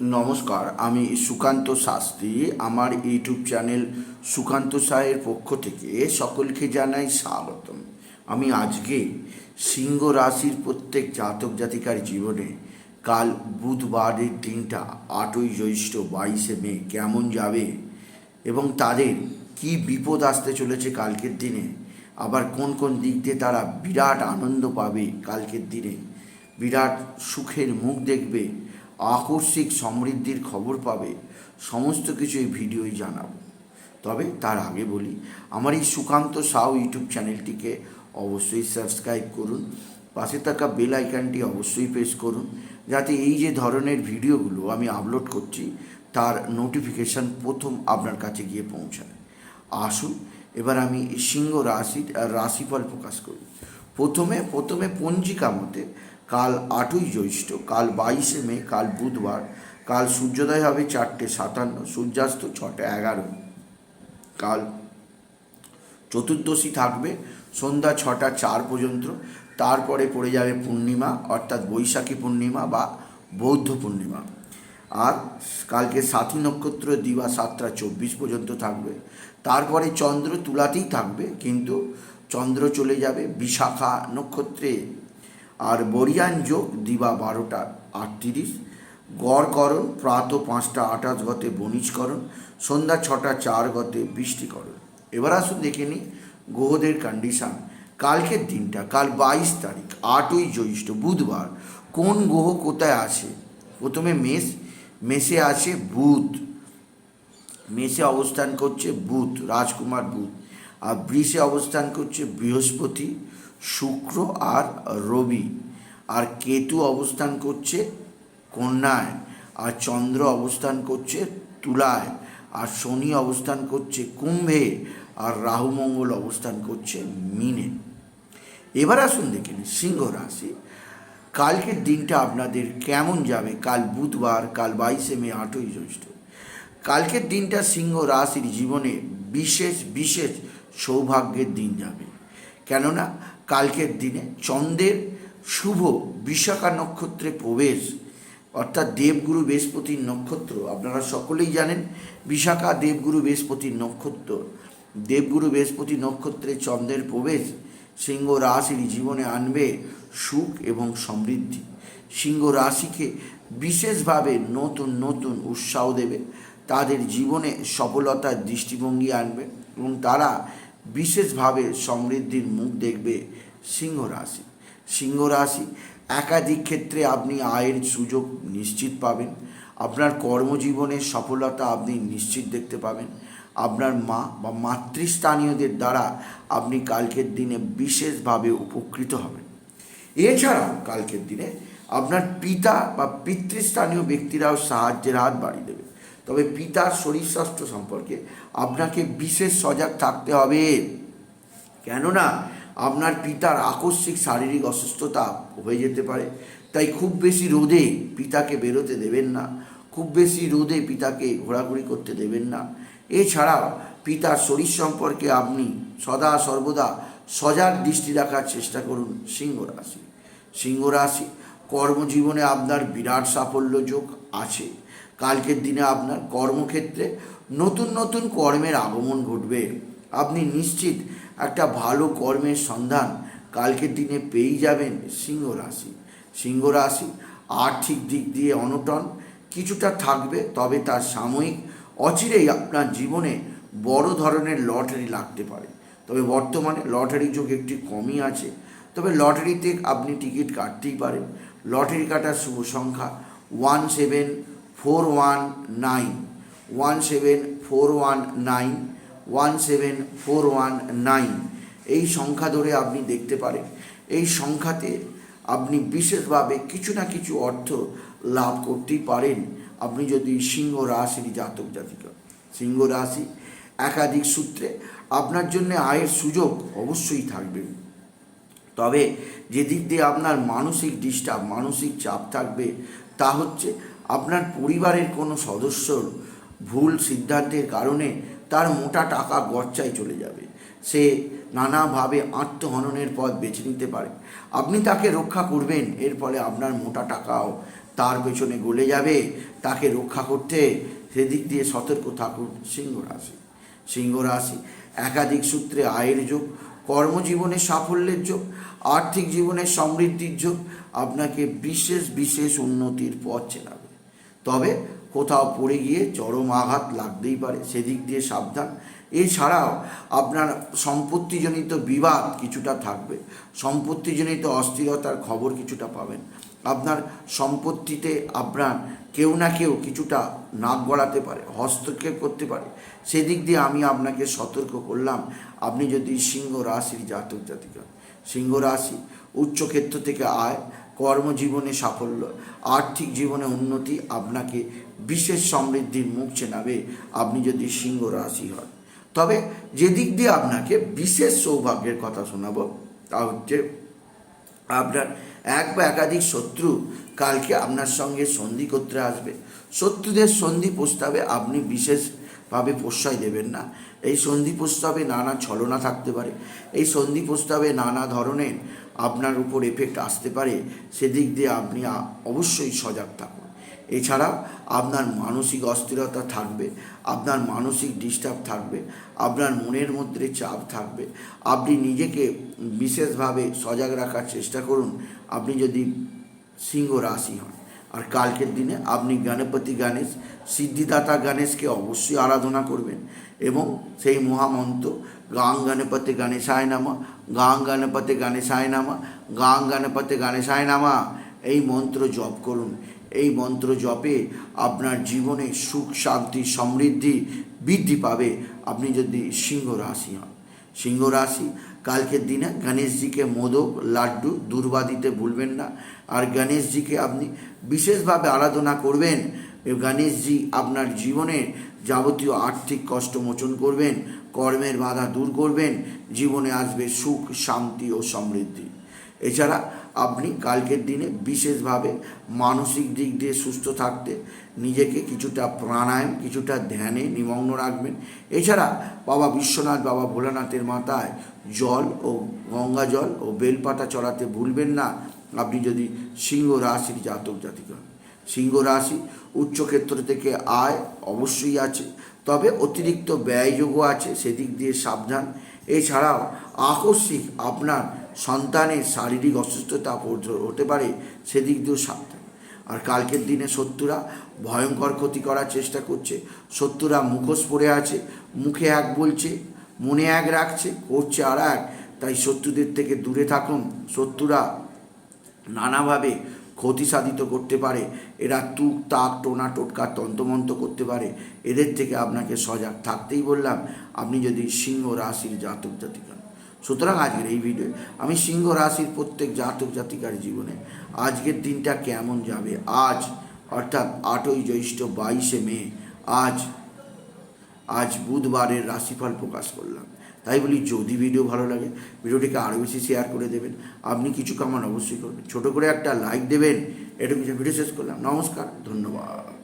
নমস্কার, আমি সুকান্ত শাস্ত্রী। আমার ইউটিউব চ্যানেল সুকান্ত সাহের পক্ষ থেকে সকলকে জানাই স্বাগতম। আমি আজকে সিংহ রাশির প্রত্যেক জাতক জাতিকার জীবনে, কাল বুধবারের দিনটা, আটই জ্যৈষ্ঠ বাইশে মে, কেমন যাবে এবং তাদের কি বিপদ আসতে চলেছে কালকের দিনে, আবার কোন কোন দিক দিয়ে তারা বিরাট আনন্দ পাবে কালকের দিনে, বিরাট সুখের মুখ দেখবে আকস্মিক সমৃদ্ধির খবর পাবে, সমস্ত কিছু এই ভিডিওই জানাব। তবে তার আগে বলি, আমার এই সুকান্ত সাউ ইউটিউব চ্যানেলটিকে অবশ্যই সাবস্ক্রাইব করুন, পাশে থাকা বেল আইকনটি অবশ্যই প্রেস করুন, যাতে এই যে ধরনের ভিডিওগুলো আমি আপলোড করছি, তার নোটিফিকেশান প্রথম আপনার কাছে গিয়ে পৌঁছায়। আসুন, এবার আমি সিংহ রাশির, রাশিফল প্রকাশ করি। প্রথমে প্রথমে পঞ্জিকা মতে কাল আটই জ্যৈষ্ঠ, কাল বাইশে মে, কাল বুধবার, কাল সূর্যোদয় হবে চারটে সাতান্ন, সূর্যাস্ত ছটা এগারো। কাল চতুর্দশী থাকবে সন্ধ্যা ছটা চার পর্যন্ত, তারপরে পড়ে যাবে পূর্ণিমা, অর্থাৎ বৈশাখী পূর্ণিমা বা বৌদ্ধ পূর্ণিমা। আর কালকে সাথী নক্ষত্র দিবা সাতটা চব্বিশ পর্যন্ত থাকবে। তারপরে চন্দ্র তুলাতেই থাকবে, কিন্তু চন্দ্র চলে যাবে বিশাখা নক্ষত্রে। আর বরিয়ান যোগ দিবা বারোটা আটত্রিশ। গড়করণ প্রাত পাঁচটা আঠাশ গতে বণিজকরণ, সন্ধ্যা ছটা চার গতে বৃষ্টিকরণ। এবার আসুন দেখে নিই গ্রহদের কন্ডিশান কালকের দিনটা, কাল বাইশ তারিখ, আটই জ্যৈষ্ঠ, বুধবার। কোন গ্রহ কোথায় আছে? প্রথমে মেষ, মেষে আছে বুধ। মেষে অবস্থান করছে বুধ, রাজকুমার বুধ। আর বৃষে অবস্থান করছে বৃহস্পতি। শুক্র আর রবি। আর কেতু অবস্থান করছে কন্যায়, আর চন্দ্র অবস্থান করছে তুলায়, আর শনি অবস্থান করছে কুম্ভে, আর রাহু মঙ্গল অবস্থান করছে মিনে। এবার আসুন দেখে নিন সিংহ রাশি। কালকের দিনটা আপনাদের কেমন যাবে? কাল বুধবার, কাল বাইশে মে, আটই জ্যৈষ্ঠ। কালকের দিনটা সিংহ রাশির জীবনে বিশেষ বিশেষ সৌভাগ্যের দিন যাবে। কেননা কালকের দিনে চন্দ্রের শুভ বিশাখা নক্ষত্রে প্রবেশ, অর্থাৎ দেবগুরু বৃহস্পতির নক্ষত্র, আপনারা সকলেই জানেন বিশাখা দেবগুরু বৃহস্পতির নক্ষত্র। দেবগুরু বৃহস্পতি নক্ষত্রে চন্দ্রের প্রবেশ, সিংহ রাশির জীবনে আনবে সুখ এবং সমৃদ্ধি। সিংহ রাশিকে বিশেষভাবে নতুন নতুন উৎসাহ দেবে, তাদের জীবনে সফলতার দৃষ্টিভঙ্গি আনবে এবং তারা বিশেষভাবে সমৃদ্ধির মুখ দেখবে সিংহ রাশি। সিংহ রাশি, একাধিক ক্ষেত্রে আপনি আয়ের সুযোগ নিশ্চিত পাবেন। আপনার কর্মজীবনের সফলতা আপনি নিশ্চিত দেখতে পাবেন। আপনার মা বা মাতৃস্থানীয়দের দ্বারা আপনি কালকের দিনে বিশেষভাবে উপকৃত হবেন। এছাড়াও কালকের দিনে আপনার পিতা বা পিতৃস্থানীয় ব্যক্তিরাও সাহায্যের হাত বাড়িয়ে দেবে। তবে পিতার শরীর স্বাস্থ্য সম্পর্কে আপনাকে বিশেষ সজাগ থাকতে হবে। কেননা, আপনার পিতার আকস্মিক শারীরিক অসুস্থতা হয়ে যেতে পারে। তাই খুব বেশি রোদে পিতাকে বেরোতে দেবেন না। খুব বেশি রোদে পিতাকে ঘোরাঘুরি করতে দেবেন না। এছাড়াও, পিতার শরীর সম্পর্কে আপনি সদা সর্বদা সজাগ দৃষ্টি রাখার চেষ্টা করুন সিংহ রাশি। সিংহ রাশি, কর্মজীবনে আপনার বিরাট সাফল্য যোগ আছে। কালকের দিনে আপনার কর্মক্ষেত্রে নতুন নতুন কর্মের আগমন ঘটবে। আপনি নিশ্চিত একটা ভালো কর্মের সন্ধান কালকের দিনে পেয়েই যাবেন সিংহ রাশি। সিংহ রাশি আর্থিক দিক দিয়ে অনটন, কিছুটা থাকবে, তবে তার সাময়িক অচিরেই আপনার জীবনে বড় ধরনের লটারি লাগতে পারে। তবে বর্তমানে লটারি যোগ একটি কমই আছে। তবে লটারিতে আপনি টিকিট কাটতেই পারেন। লটারি কাটার শুভ সংখ্যা one seven four one nine one seven four one nine one seven four one nine এই সংখ্যা ধরে আপনি দেখতে পারেন। এই সংখ্যাতে আপনি বিশেষভাবে কিছু না কিছু অর্থ লাভ করতেই পারেন। আপনি যদি সিংহ রাশির জাতক জাতিকা, সিংহ রাশি একাধিক সূত্রে আপনার জন্য আয়ের সুযোগ অবশ্যই থাকবে। তবে যে দিক দিয়ে আপনার মানসিক ডিস্টার্ব মানসিক চাপ থাকবে, তা হচ্ছে আপনার পরিবারের কোনো সদস্যর ভুল সিদ্ধান্তের কারণে তার মোটা টাকা গচ্চায় চলে যাবে। সে নানাভাবে আত্মহননের পথ বেছে নিতে পারে। আপনি তাকে রক্ষা করবেন, এর ফলে আপনার মোটা টাকাও তার পেছনে গলে যাবে। তাকে রক্ষা করতে সেদিক দিয়ে সতর্ক থাকুন সিংহ রাশি। সিংহ রাশি, একাধিক সূত্রে আয়ের যোগ, কর্মজীবনে সাফল্যের যোগ, আর্থিক জীবনে সমৃদ্ধির যোগ, আপনাকে বিশেষ বিশেষ উন্নতির পথ চেনাবে। তবে কোথাও পড়ে গিয়ে চরম আঘাত লাগতেই পারে, সেদিক দিয়ে সাবধান। এছাড়াও আপনার সম্পত্তিজনিত বিবাদ কিছুটা থাকবে, সম্পত্তিজনিত অস্থিরতার খবর কিছুটা পাবেন। আপনার সম্পত্তিতে আপনার কেউ না কেউ কিছুটা নাক গড়াতে পারে, হস্তক্ষেপ করতে পারে। সেদিক দিয়ে আমি আপনাকে সতর্ক করলাম, আপনি যদি সিংহ রাশির জাতক জাতিকা, সিংহ রাশি উচ্চক্ষেত্র থেকে আয় কর্মজীবনে সাফল্য, আর্থিক জীবনে উন্নতি আপনাকে বিশেষ সমৃদ্ধির মুখ চেনাবে। আপনি যদি সিংহ রাশি হন। তবে যেদিক দিয়ে আপনাকে বিশেষ সৌভাগ্যের কথা শোনাবো, তা হচ্ছে আপনার এক বা একাধিক শত্রু কালকে আপনার সঙ্গে সন্ধি করতে আসবে। শত্রুদের সন্ধি প্রস্তাবে আপনি বিশেষভাবে প্রশ্রয় দেবেন না। এই সন্ধি প্রস্তাবে নানা ছলনা থাকতে পারে। এই সন্ধি প্রস্তাবে নানা ধরনের আপনার উপর এফেক্ট আসতে পারে। সেদিক দিয়ে আপনি অবশ্যই সজাগ থাকুন। এছাড়া আপনার মানসিক অস্থিরতা থাকবে, আপনার মানসিক ডিস্টার্ব থাকবে, আপনার মনের মধ্যে চাপ থাকবে। আপনি নিজেকে বিশেষভাবে সজাগ রাখার চেষ্টা করুন। আপনি যদি সিংহ রাশি হন আর কালকের দিনে আপনি গণপতি গণেশ, সিদ্ধিদাতা গণেশকে অবশ্যই আরাধনা করবেন এবং সেই মহামন্ত্র, গাং গণপতি গণেশায় নামা, গাং গণপতি গণেশায় নামা, গাং গণপতি গণেশায় নামা, এই মন্ত্র জপ করুন। এই মন্ত্র জপে আপনার জীবনে সুখ, শান্তি, সমৃদ্ধি বৃদ্ধি পাবে। আপনি যদি সিংহ রাশি হন সিংহ রাশি কালকের দিনে গণেশজিকে মোদক, লাড্ডু, দুর্বা দিতে ভুলবেন না। আর গণেশজিকে আপনি বিশেষভাবে আরাধনা করবেন। গণেশজি আপনার জীবনের যাবতীয় আর্থিক কষ্ট মোচন করবেন, কর্মের বাধা দূর করবেন, জীবনে আসবে সুখ, শান্তি ও সমৃদ্ধি। এছাড়া আপনি কালকের দিনে বিশেষভাবে মানসিক দিক দিয়ে সুস্থ থাকতে, নিজেকে কিছুটা প্রাণায়াম, কিছুটা ধ্যানে নিমগ্ন রাখবেন। এছাড়া বাবা বিশ্বনাথ, বাবা ভোলানাথের মাথায় জল ও গঙ্গা জল ও বেলপাতা চড়াতে ভুলবেন না। আপনি যদি সিংহ রাশির জাতক জাতিক হন। সিংহ রাশি উচ্চক্ষেত্র থেকে আয় অবশ্যই আছে, তবে অতিরিক্ত ব্যয়যোগও আছে, সেদিক দিয়ে সাবধান। এছাড়াও আকস্মিক আপনার সন্তানের শারীরিক অসুস্থতা হতে পারে, সেদিক দিয়েও সাবধান। আর কালকের দিনে শত্রুরা ভয়ঙ্কর ক্ষতি করার চেষ্টা করছে। শত্রুরা মুখোশ পড়ে আছে, মুখে এক বলছে, মনে এক রাখছে, করছে আর এক। তাই শত্রুদের থেকে দূরে থাকুন। শত্রুরা নানাভাবে ক্ষতি সাধিত করতে পারে। এরা তুক, তাক, টোনা, টোটকা তন্তমন্ত করতে পারে। এদের থেকে আপনাকে সজাগ থাকতেই বললাম, আপনি যদি সিংহ, রাশির জাতক জাতিকা। সুতরাং আজকের এই ভিডিও আমি সিংহ রাশির প্রত্যেক জাতক জাতিকার জীবনে আজকের দিনটা কেমন যাবে? আজ, অর্থাৎ আটই জ্যৈষ্ঠ বাইশে মে, আজ আজ বুধবারের রাশিফল প্রকাশ করলাম। তাই বলি, যদি ভিডিও ভালো লাগে ভিডিওটিকে আরও বেশি শেয়ার করে দেবেন। আপনি কিছু কামান অবশ্যই করবেন। ছোটো করে একটা লাইক দেবেন, এটুকু ভিডিও শেষ করলাম। নমস্কার, ধন্যবাদ।